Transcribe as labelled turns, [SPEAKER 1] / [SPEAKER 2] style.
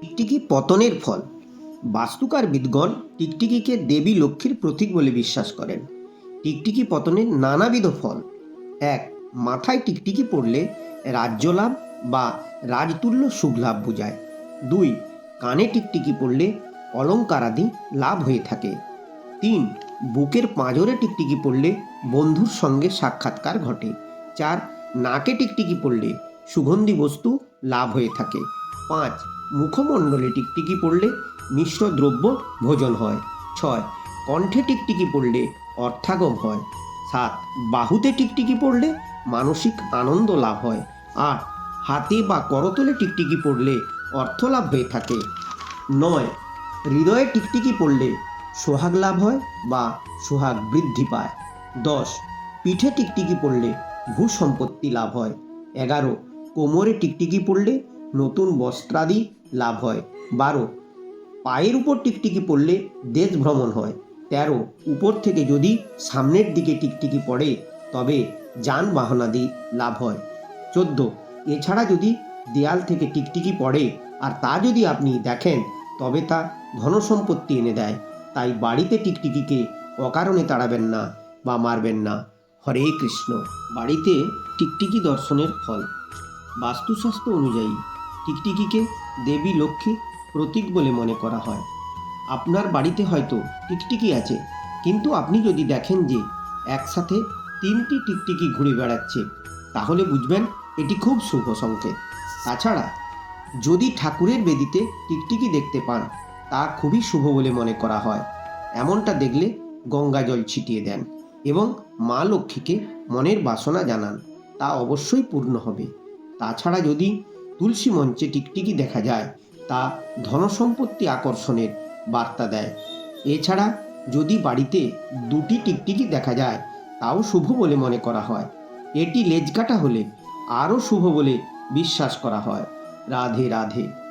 [SPEAKER 1] টিকটিকি পতনের ফল। বাস্তুকার বিদগণ টিকটিকিকে দেবী লক্ষ্মীর প্রতীক বলে বিশ্বাস করেন। টিকটিকি পতনের নানাবিধ ফল। এক, মাথায় টিকটিকি পড়লে রাজ্য লাভ বা রাজতুল্য সুখ লাভ বোঝায়। দুই, কানে টিকটিকি পড়লে অলঙ্কারাদি লাভ হয়ে থাকে। তিন, বুকের পাঁজরে টিকটিকি পড়লে বন্ধুর সঙ্গে সাক্ষাৎকার ঘটে। চার, নাকে টিকটিকি পড়লে সুগন্ধি বস্তু লাভ হয়ে থাকে। পাঁচ, মুখমণ্ডলে টিকটিকি পড়লে মিশ্র দ্রব্য ভোজন হয়। ছয়, কণ্ঠে টিকটিকি পড়লে অর্থাগম হয়। সাত, বাহুতে টিকটিকি পড়লে মানসিক আনন্দ লাভ হয়। আট, হাতে বা করতলে টিকটিকি পড়লে অর্থ লাভ হয়ে থাকে। নয়, হৃদয়ে টিকটিকি পড়লে সোহাগ লাভ হয় বা সোহাগ বৃদ্ধি পায়। দশ, পিঠে টিকটিকি পড়লে ভূ সম্পত্তি লাভ হয়। এগারো, কোমরে টিকটিকি পড়লে নতুন বস্ত্রাদি লাভ হয়। বারো, পায়ের উপর টিকটিকি পড়লে দেশ ভ্রমণ হয়। তেরো, উপর থেকে যদি সামনের দিকে টিকটিকি পড়ে, তবে যানবাহনাদি লাভ হয়। চোদ্দ, এছাড়া যদি দেয়াল থেকে টিকটিকি পড়ে আর তা যদি আপনি দেখেন, তবে তা ধনসম্পত্তি এনে দেয়। তাই বাড়িতে টিকটিকিকে অকারণে তাড়াবেন না বা মারবেন না। হরে কৃষ্ণ। বাড়িতে টিকটিকি দর্শনের ফল। বাস্তুশাস্ত্র অনুযায়ী টিকটিকিকে দেবী লক্ষ্মী প্রতীক বলে মনে করা হয়। আপনার বাড়িতে হয়তো টিকটিকি আছে, কিন্তু আপনি যদি দেখেন যে একসাথে তিনটি টিকটিকি ঘুরে বেড়াচ্ছে, তাহলে বুঝবেন এটি খুব শুভ সংকেত। তাছাড়া, যদি ঠাকুরের বেদিতে টিকটিকি দেখতে পান, তা খুবই শুভ বলে মনে করা হয়। এমনটা দেখলে গঙ্গা জল ছিটিয়ে দেন এবং মা লক্ষ্মীকে মনের বাসনা জানান, তা অবশ্যই পূর্ণ হবে। তাছাড়া যদি তুলসী মঞ্চে টিকটিকি দেখা যায়, তা ধনসম্পত্তি আকর্ষণের বার্তা দেয়। এছাড়া যদি বাড়িতে দুটি টিকটিকি দেখা যায়, তাও শুভ বলে মনে করা হয়। এটি লেজকাটা হলে আরও শুভ বলে বিশ্বাস করা হয়। রাধে রাধে।